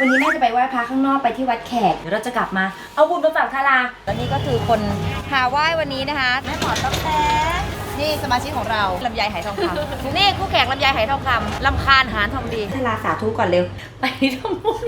วันนี้แม่จะไปไหว้พระข้างนอกไปที่วัดแขก เดี๋ยวเราจะกลับมา เอาบุญมาฝากทาราแล้วนี่ก็คือคนหาไหว้วันนี้นะคะแม่หมอต้องแต่นี่สมาชิกของเราลำไยไหทองคำ นี่คู่แข่งลำไยไหทองคำลำคาญหารทองดีทาราสาธุก่อนเร็ว ไปทำบุญ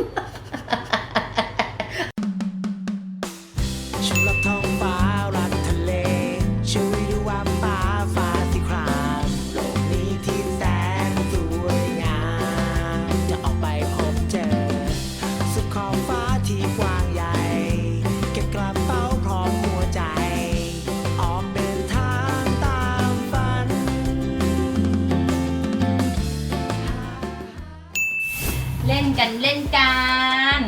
กันเล่นกัน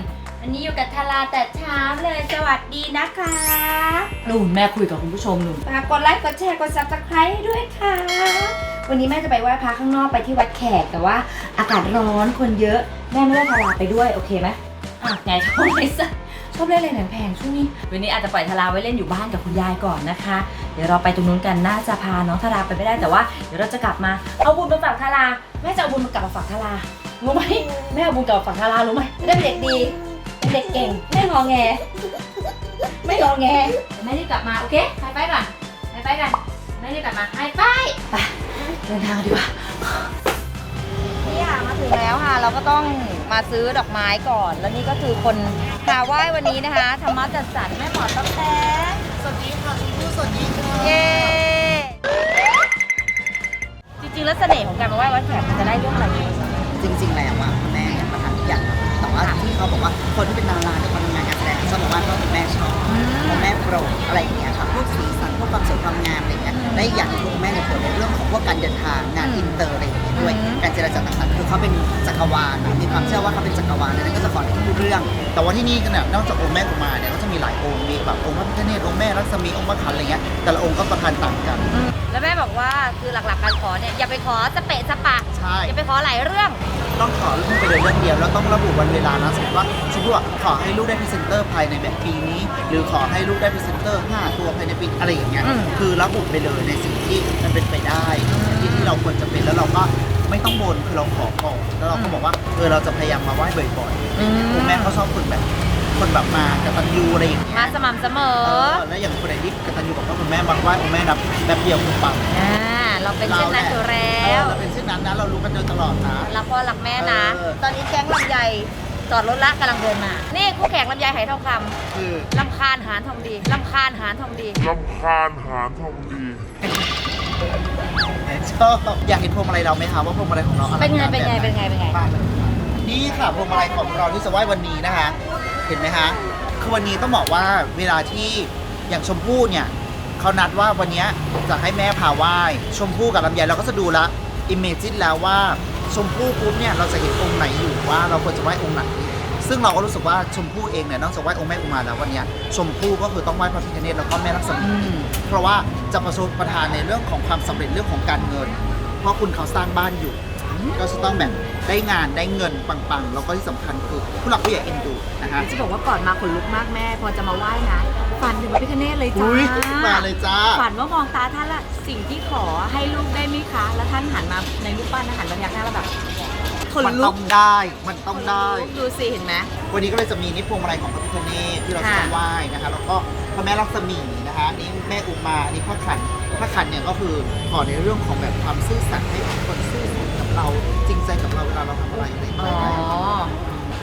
วันนี้อยู่กับทาราแต่เช้าเลยสวัสดีนะคะนู่นแม่คุยกับคุณผู้ชมนู่นฝากกดไลค์กดแชร์กดซับสไครต์ด้วยค่ะ วันนี้แม่จะไปไหว้พระข้างนอกไปที่วัดแขกแต่ว่าอากาศร้อนคนเยอะแม่ไม่ได้ทาราไปด้วยโอเคไหมอะไงท้องไม่ซะชอบเล่นอะไรแพงๆช่วงนี้ วันนี้อาจจะปล่อยทาราไว้เล่นอยู่บ้านกับคุณยายก่อนนะคะ เดี๋ยวเราไปตรงนู้นกันน่าจะพาน้องทาราไปไม่ได้แต่ว่า เดี๋ยวเราจะกลับมาเอาบุญมาฝากทาราแม่จะเอาบุญมากลับมาฝากทารา รู้ไหมแม่เอาบุญกลับมาฝากทารารู้ไหมจะได้เป็นเด็กดี เป็นเด็กเก่ง ไม่งอแง ไม่งอแงแม่รีบกลับมาโอเคไปไปก่อนไปไปกันแม่รีบกลับมาไปไปไปเดินทางกันดีกว่านี่ค่ะมาถึงแล้วค่ะ เราก็ต้องมาซื้อดอกไม้ก่อน แล้วนี่ก็คือคนหาไหว้วันนี้นะคะธรรมะจัดสรรแม่หมอต้องแต่สวัสดีค่ะคุณผู้สวัสดีค่ะเย้จริงๆแล้วเสน่ห์ของการมาไหว้วัดแขกมันจะได้เรื่องอะไรอยู่ จริง ๆ แล้วอะแม่เนี่ยประทานทุกอย่างแต่ว่าที่เขาบอกว่าคนที่เป็นดาราเนี่ยคน ทำงานการแสดงชอบบอกว่าก็คุณแม่ชอบคุณแม่โปรดอะไรอย่างเงี้ยค่ะพวกสีสันพวกความสวยความงามอะไรอย่างเงี้ยและอีกอย่างหนึงคุณแม่เนี่ยโปรดในเรื่องของพวกการเดินทางงานอินเตอร์อะไรอย่างเงี้ยด้วยการเจรจาต่างๆคือเขาเป็นจักรวาลนะมีความเชื่อว่าเขาเป็นจักรวาลดังนั้นก็จะขอในทุกเรื่อง แต่ว่าที่นี่กันเนี่ยนอกจากองค์แม่กุมารเนี่ยก็จะมีหลายองค์มีแบบองค์พระพิฆเนศองค์แม่รักษมีองค์พระขันอะไรเงี้ยแต่ละองค์ก็ประทานต่างกัน แล้วแม่บอกว่าคือหลักๆการขอเนี่ยอย่าไปขอสเปะสปะใช่อย่าไปขอหลายเรื่องต้องขอลูกไปเลยเรื่องเดียวแล้วต้องระบุวันเวลานะสมมติว่าสมมติว่าขอให้ลูกได้พรีเซนเตอร์ภายในแบบปีนี้ หรือขอให้ลูกได้พรีเซนเตอร์ 5 ตัวภายในปีอะไรอย่างเงี้ย อืม คือระบุไปเลยในสิ่งที่มันเป็นไปได้ที่ที่เราควรจะเป็นแล้วเราก็ไม่ต้องบนคือเราขอก่อนแล้วเราก็บอกว่าเออเราจะพยายามมาไหว้บ่อยๆคุณแม่เขาชอบคนแบบคนแบบมากตัญญูอะไรอย่างเงี้ย มาสม่ำเสมอเออแล้วอย่างคนไหนที่กตัญญูบอกว่าคุณแม่บางไหว้คุณแม่นับแบบเดียวคุณปังอ่าเราเป็นเช่นนั้นอยู่แล้เออว เราเป็นเช่นนั้นนะเรารู้กันโดยตลอดนะ รักพ่อรักแม่นะ เออ ตอนนี้แก๊งลำไย จอดรถละกำลังเดินมา นี่คู่แข่งลำไยไหทองคคือำลำคาญหารทองดีลำคาญหารทองดี ลำคาญหาทองดี ชอบอยากเห็นพวงมาลัยเราไหมคะว่าพวงมาลัยของเราอลัเป็นไงการเป็นไง แบบหเป็นไง เป็นไง บ้างนี่ค่ะพวงมาลัยของเราที่จะไหว้วันนี้นะคะ เห็นไหมคะคือวันนี้ต้องบอกว่าเวลาที่อย่างชมพู่เนี่ยเขานัดว่าวันเนี้ยจะให้แม่พาไหว้ชมพู่กับลำไยเราก็จะดูละอิมเมจินแล้วว่า ชมพู่ปุ๊บเนี่ยเราจะเห็นองค์ไหนอยู่ว่าเราควรจะไหว้องค์ไหน ซึ่งเราก็รู้สึกว่าชมพู่เองเนี่ยนอกจากไหว้องค์แม่อุมาแล้ววันเนี้ยชมพู่ก็คือต้องไหว้พระพิฆเนศแล้วก็แม่ลักษมีเพราะว่าจะประสบประทานในเรื่องของความสำเร็จเรื่องของการเงิน เพราะคุณเขาสร้างบ้านอยู่ ก็จะต้องแบบได้งานได้เงินปังๆ แล้วก็ที่สำคัญคือผู้หลักผู้ใหญ่เอ็นดูนะคะจะบอกว่าก่อนมาขนลุกมากแม่พอจะมาไหว้นะ ฝันถึงพระพิฆเนศเลยจ้าอุ้ยมาเลยจ้า ฝันว่ามองตาท่านละสิ่งที่ขอให้ลูกได้ไหมคะ แล้วท่านหันมาในรูปปั้นนะหันมาพยักหน้าแล้วแบบขนมันลุต้กองได้ มันต้องได้ ดูสิเห็นไหม วันนี้ก็เลยจะมีนิพพวงมาลัยของพระพิฆเนศที่เราจะค่ะ ไหว้นะคะ แล้วก็พระแม่ลักษมีนะคะอันนี้แม่อุมาอันนี้พระขันพระขันเนี่ยก็คือขอในเรื่องของแบบความซื่อสัตย์ให้คนซื่อสัตย์กับเราจริงใจกับเราเวลาเราทำอะไรอะไรอย่างอ๋เงี้อย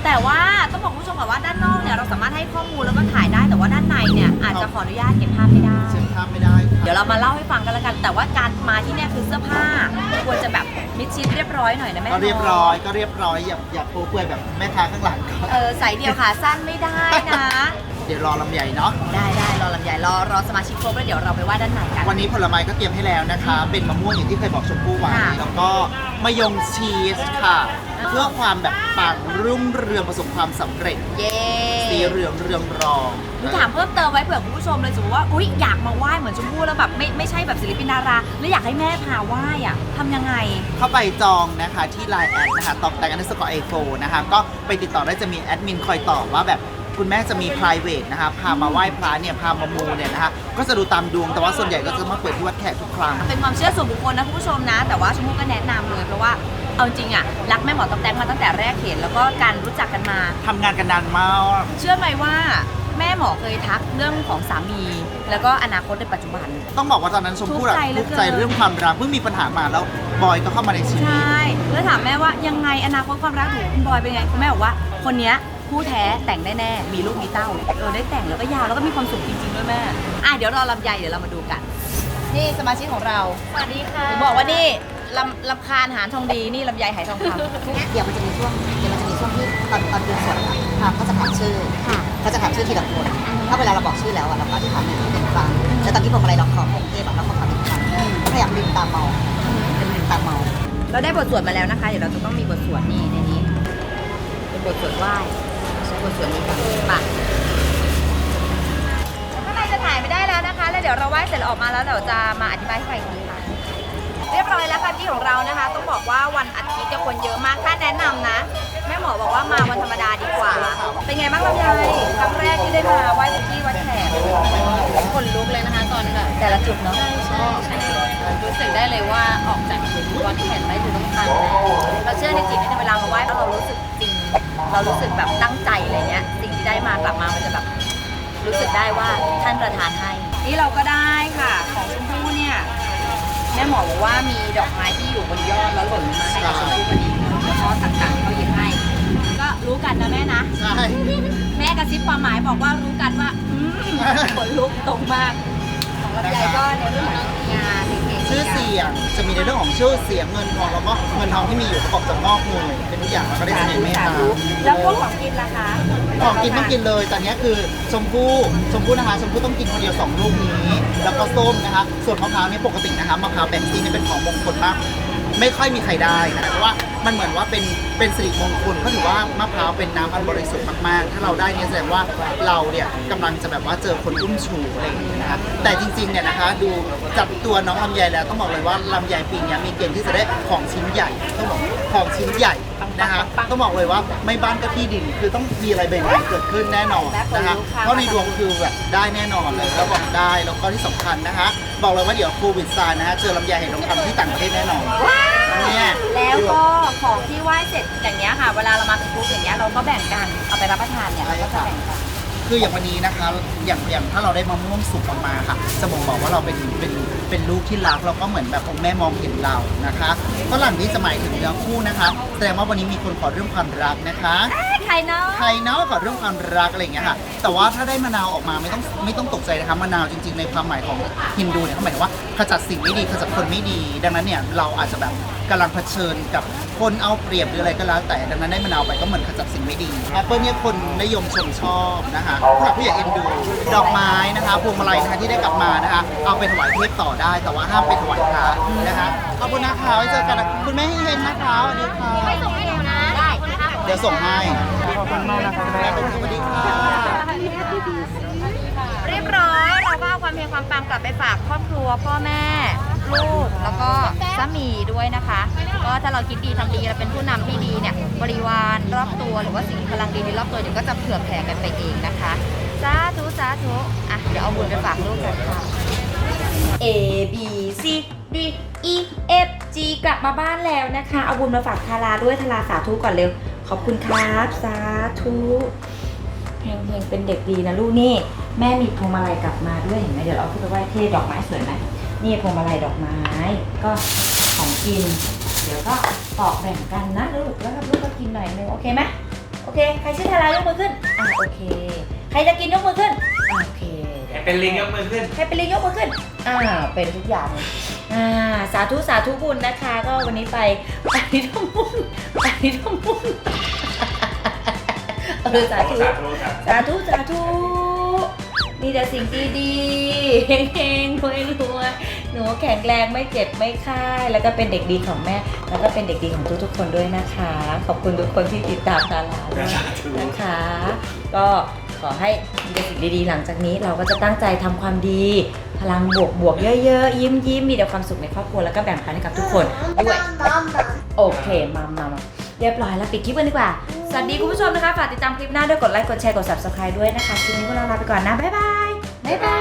แต่ว่าต้องบอกคุณผู้ชม ก่อนว่าด้านนอกเนี่ยเราสามารถให้ข้อมูลแล้วก็ถ่ายได้ แต่ว่าด้านในเนี่ยอาจจะขออนุญาตเก็บภาพไม่ได้เช็คภาพไม่ได้ค่ะเดี๋ยวเรามาเล่าให้ฟังกันแล้วกัน แต่ว่าการมาที่เนี่ยคือเสื้อผ้าควรจะแบบมิดชิดเรียบร้อยหน่อยนะแม่ก็เรียบร้อยก็เรียบร้อยอย่าอย่าโป๊เปื่อยแบบแม่ค้าข้างหลังก็เออใส่เดี่ยวขาสั้นไม่ได้นะ เดี๋ยวรอลำใหญ่เนาะ ได้ได้รอลำใหญ่รอรอสมาชิกครบแล้วเดี๋ยวเราไปว่าด้านในกัน วันนี้ผลไม้ก็เตรียมให้แล้วนะคะ เป็นมะม่วงอย่างที่เคยบอกชมพู่ไว้ค่ะแล้วก็มะยงชีสค่ะเพื่อความแบบปังรุ่งเรืองประสบความสำเร็จเย้สีเหลืองเรืองรอง หนูถามเพิ่มเติมไว้เผื่อคุณผู้ชมเลยสมมติว่าอุ๊ยอยากมาไหว้เหมือนชมพู่แล้วแบบไม่ไม่ใช่แบบศิลปินดารา แล้วอยากให้แม่พาไหว้อะทำยังไง เข้าไปจองนะคะที่ Line แอดนะคะตอบแต่งอันสกอร์เอโฟนะคะ ก็ไปติดต่อได้จะมีแอดมินคอยตอบว่าแบบ คุณแม่จะมี p r i v a t นะคะพามาไหว้พระเนี่ยพามามูเนี่ยนะคะก็จะดูตามดวงแต่ว่าส่วนใหญ่ก็จะมาเปิดที่วัดแขกทุกครั้ง เป็นความเชื่อส่วนบุคคลนะคุณผู้ชมนะ แต่ว่าชมพู่ก็แนะนำเลยเพราะว่าเอาจริงอะรักแม่หมอตอกแตกมาตั้งแต่แรกเห็นแล้วก็การรู้จักกันมา ทำงานกันนานมาก เชื่อไหมว่าแม่หมอเคยทักเรื่องของสามี แล้วก็อนาคตในปัจจุบัน ต้องบอกว่าตอนนั้นชมพู่อะทุกข์ใจเหลืทุอกเกินข์ใจเรื่องความรักเพิ่งมีปัญหามาแล้วบอยก็เข้ามาในชีวิต ใช่แล้วถามแม่ว่ายังไงอนาคตความรักหนูคุณบอยเป็นไงคุณแม่บอกว่าคนเนี้ย คู่แท้แต่งแน่ๆ มีลูกมีเต้าเออได้แต่งแล้วก็ยาวแล้วก็มีความสุขจริงๆด้วยแม่ อะเดี๋ยวรอลำไยเดี๋ยวเรามาดูกัน นี่สมาชิกของเรา สวัสดีค่ะบอกว่านี่ลำลำคาญหารทองดีนี่ลำไยหายทองคำเดี๋ยวมันจะมีช่วงเดี๋ยวมันจะมีช่วงที่ตอนตอนดูสดอะอะเขาจะถามชื่อค่ะเขาจะถามชื่อทีละคนถ้าเวลาเราบอกชื่อแล้วอะเราก็อธิษฐานหนึ่งเป็นฟังแล้วตอนที่พวงมาลัยเราขอองค์เทพอะเราก็ขอเป็นฟังพยายามลืมตามองเป็นลืมตามองเราได้บทสวดมาแล้วนะคะ เดี๋ยวเราจะต้องมีบทสวดนี่ในนี้ เป็นบทสวดไหว้ ใช้บทสวดนี้ก่อนมาข้างในจะถ่ายไม่ได้แล้วนะคะ แล้วเดี๋ยวเราไหว้เสร็จแล้วออกมาแล้วเดี๋ยวจะมาอธิบายให้ฟังอีกทีค่ะ เรียบร้อยแล้วค่ะที่ของเรานะคะ ต้องบอกว่าวันอาทิตย์จะคนเยอะมากถ้าแนะนำนะ แม่หมอบอกว่ามาวันธรรมดาดีกว่า เป็นไงบ้างลำไยครั้งแรกที่ได้มาไหว้ที่วัดแขกคนลุกเลยนะคะตอนแบบแต่ละจุดเนาะรู้สึกได้เลยว่าออกจากวัดแขนไปคือต้องทันแล้วเราเชื่อในจิตในเวลามาไหว้แล้วเรารู้สึกจริง เรารู้สึกแบบตั้งใจอะไรเงี้ยสิ่งที่ได้มากลับมามันจะแบบรู้สึกได้ว่าท่านประทานให้นี่เราก็ได้ค่ะ ของชมพู่เนี่ยแม่หมอบอกว่ามีดอกไม้ที่อยู่บนยอดแล้วหล่นลงมาให้กับชมพู่พอดีแล้วก็ต่างๆที่เขาหยิบให้ ก็รู้กันนะแม่นะใช่ แม่กระซิบความหมายบอกว่ารู้กันว่าอืมขนลุกตรงมาก ของลำไยก็ในเรื่องของงานเก่งๆชื่อเสียงจะมีในเรื่องของชื่อเสียงเงินทองแล้วก็เงินทองที่มีอยู่เขาบอกจะงอกเงยเป็นทุกอย่างแล้วก็ได้เสน่ห์เมตตาแล้วพวกของกินล่ะคะของกินต้องกินเลยแต่เนี้ยคือชมพู่ชมพู่นะคะชมพู่ต้องกินคนเดียวสองลูกนี้ แล้วก็ส้มนะคะส่วนมะพร้าวเนี่ยปกตินะคะมะพร้าวแบงซีเนี่ยเป็นของมงคลมากไม่ค่อยมีใครได้นะคะเพราะว่า มันเหมือนว่าเป็นเป็นสิริมงคลก็ถือว่ามะพร้าวเป็นน้ำอันบริสุทธิ์มากๆ ถ้าเราได้เนี่ยแสดงว่าเราเนี่ยกำลังจะแบบว่าเจอคนอุ้มชูอะไรอย่างเงี้ยนะคะแต่จริงๆเนี่ยนะคะดูจับตัวน้องลำไยแล้วต้องบอกเลยว่าลำไยปีเนี้ยมีเกณฑ์ที่จะได้ของชิ้นใหญ่ต้องบอกของชิ้นใหญ่ นะคะต้องบอกเลยว่าไม่บ้านก็ที่ดินคือต้องมีอะไรใหม่ๆเกิดขึ้นแน่นอนนะคะเพราะในดวงคือแบบได้แน่นอนเลยแล้วบอกได้แล้วก็ที่สำคัญนะคะ บอกเลยว่าเดี๋ยวโควิดซานะคะเจอลำไยเห็นทองคำที่ต่างประเทศแน่นอนเนี่ยแล้วก็ของที่ไหว้เสร็จอย่างเงี้ยค่ะ เวลาเรามาเป็นกรุ๊ปอย่างเงี้ยเราก็แบ่งกันเอาไปรับประทานเนี่ยเราก็จะแบ่งกันคืออย่างวันนี้นะคะอย่างอย่างถ้าเราได้มะม่วงสุกออกมาค่ะจะบอกบอกว่าเราเป็นเป็น เป็นลูกที่รักเราก็เหมือนแบบองค์แม่มองเห็นเรานะคะฝรั่งนี้จะหมายถึงเนื้อคู่นะคะ แสดงว่าวันนี้มีคนขอเรื่องความรักนะคะ ครเนาะ ใครเนาะขอเรื่องความรักอะไรอย่างเงี้ยค่ะ แต่ว่าถ้าได้มะนาวออกมาไม่ต้องไม่ต้องตกใจนะคะมะนาวจริง ๆ ในความหมายของฮินดูเนี่ยเขาหมายถึงว่าขจัดสิ่งไม่ดีขจัดคนไม่ดี ดังนั้นเนี่ยเราอาจจะแบบกำลังเผชิญกับคนเอาเปรียบหรืออะไรก็แล้วแต่ดังนั้นได้มะนาวไปก็เหมือนขจัดสิ่งไม่ดีแอปเปิลเนี่ยคนนิยมชมชอบนะคะผู้หลักผู้ใหญ่เอ็นดูดอกไม้นะคะพวงมาลัยนะคะที่ได้กลับมานะคะเอาไปถวายเทพต่อได้ แต่ว่าห้ามไปถวายพระนะคะขอบคุณนะคะไว้เจอกันนะคุณแม่ให้เฮงๆนะคะสวัสดีค่ะ ดี๋ยวส่งให้ขอบคุณมากนะคะแม่สวัสดีค่ะเรียบร้อยเราก็เอาความเพียรความปังกลับไปฝากครอบครัวพ่อแม่ ลูกแล้วก็สามีด้วยนะคะ ก็ถ้าเราคิดดีทำดีเราเป็นผู้นำที่ดีเนี่ยบริวารรอบตัวหรือว่าสิ่งพลังดีๆรอบตัวเดี๋ยวก็จะเผื่อแผ่กันไปเองนะคะสาธุสาธุอะเดี๋ยวเอาบุญไปฝากลูกกันค่ะ A B C D E F G กลับมาบ้านแล้วนะคะ เอาบุญมาฝากทาราด้วยทาราสาธุก่อนเร็ว ขอบคุณครับสาธุเฮงๆเป็นเด็กดีนะลูกนี่ แม่มีพวงมาลัยกลับมาด้วยเห็นไหมเดี๋ยวเราเอาขึ้นไปไหว้เทพดอกไม้สวยไหมนี่พวงมาลัยดอกไม้ก็ของกิน เดี๋ยวก็ปอกแบ่งกันนะลูกแล้วก็ลูกก็กินหน่อยนึงโอเคไหมโอเค ใครชื่อทารายกมือขึ้นอ่าโอเค ใครจะกินยกมือขึ้นอ่าโอเคดี๋ยวเป็นลิงยกมือขึ้นให้เป็นลิงยกมือขึ้นอ่าเป็นทุกอย่างเลย อ่าสาธุสาธุบุญนะคะ ก็วันนี้ไปไปที่ทำบุญไปที่ทำบุญเออสาธุสาธุ สาธุ มีแต่สิ่งดีๆเฮงๆรวยรวยๆหนูแข็งแรงไม่เจ็บไม่ไข้แล้วก็เป็นเด็กดีของแม่ แล้วก็เป็นเด็กดีของทุกๆคนด้วยนะคะ ขอบคุณทุกคนที่ติดตามตาลาด้วยนะคะ ก็ขอให้มีแต่สิ่งดีๆ หลังจากนี้เราก็จะตั้งใจทำความดี พลังบวกบวกๆเยอะๆ ยิ้มยิ้มๆมีแต่ความสุขในครอบครัวแล้วก็แบ่งปันให้กับทุกคนด้วยโอเคมามามาเรียบร้อยแล้วปิดคลิปกันดีกว่า สวัสดีคุณผู้ชมนะคะ ฝากติดตามคลิปหน้าด้วยกดไลค์กดแชร์กด subscribe ด้วยนะคะคลิปนี้พวกเราลาไปก่อนนะบ๊ายบายบ๊ายบา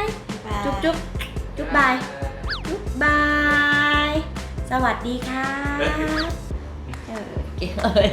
ยจุ๊บจุ๊บจุ๊บบายจุ๊บบายสสวัสดีค่ะเออเก่งเลย